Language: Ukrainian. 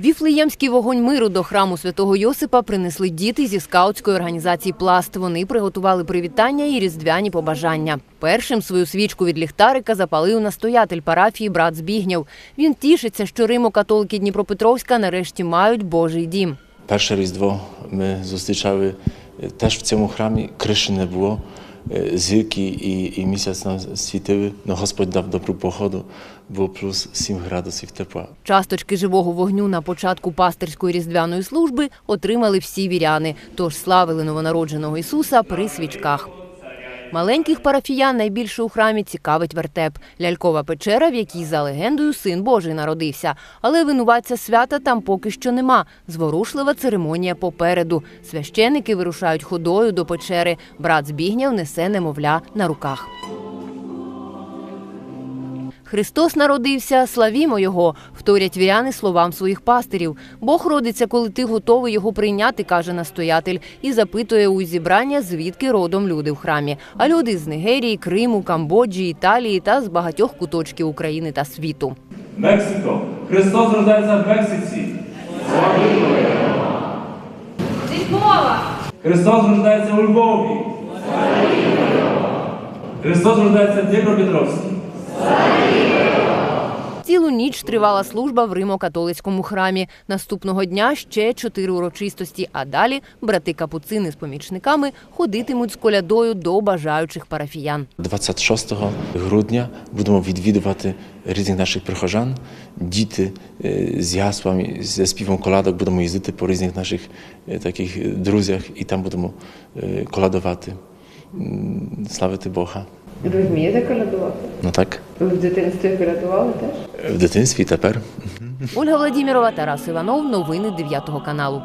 Віфлеємський вогонь миру до храму святого Йосипа принесли діти зі скаутської організації Пласт. Вони приготували привітання і різдвяні побажання. Першим свою свічку від ліхтарика запалив настоятель парафії брат Збігнєв. Він тішиться, що римо-католики Дніпропетровська нарешті мають Божий дім. Перше Різдво ми зустрічали е, теж в цьому храмі, криші не було, зірки і, і місяць нам світили, але Господь дав добру погоду, було плюс 7 градусів тепла. Часточки живого вогню на початку пастирської різдвяної служби отримали всі віряни, тож славили новонародженого Ісуса при свічках. Маленьких парафіян найбільше у храмі цікавить вертеп – лялькова печера, в якій за легендою син Божий народився. Але винуватця свята там поки що нема. Зворушлива церемонія попереду. Священики вирушають ходою до печери. Брат Збігняв несе немовля на руках. Христос народився, славімо Його, вторять віряни словам своїх пастирів. Бог родиться, коли ти готовий його прийняти, каже настоятель, і запитує у зібрання, звідки родом люди в храмі. А люди з Нигерії, Криму, Камбоджі, Італії та з багатьох куточків України та світу. Мексико. Христос рождається в Мексиці. Христос рождається у Львові. Христос рождається в Дніпропетровській. Цілу ніч тривала служба в Римо-католицькому храмі. Наступного дня ще чотири урочистості, а далі брати капуцини з помічниками ходитимуть з колядою до бажаючих парафіян. 26 грудня будемо відвідувати різних наших прихожан. Діти е, з яслами, зі співом колядок будемо їздити по різних наших е, таких друзях і там будемо е, колядувати, славити Бога. Ви вмієте колядувати? Ну так, Ви в дитинстві колядували теж? в дитинстві тепер. Ольга Владімірова, Тарас Іванов. Новини 9 каналу.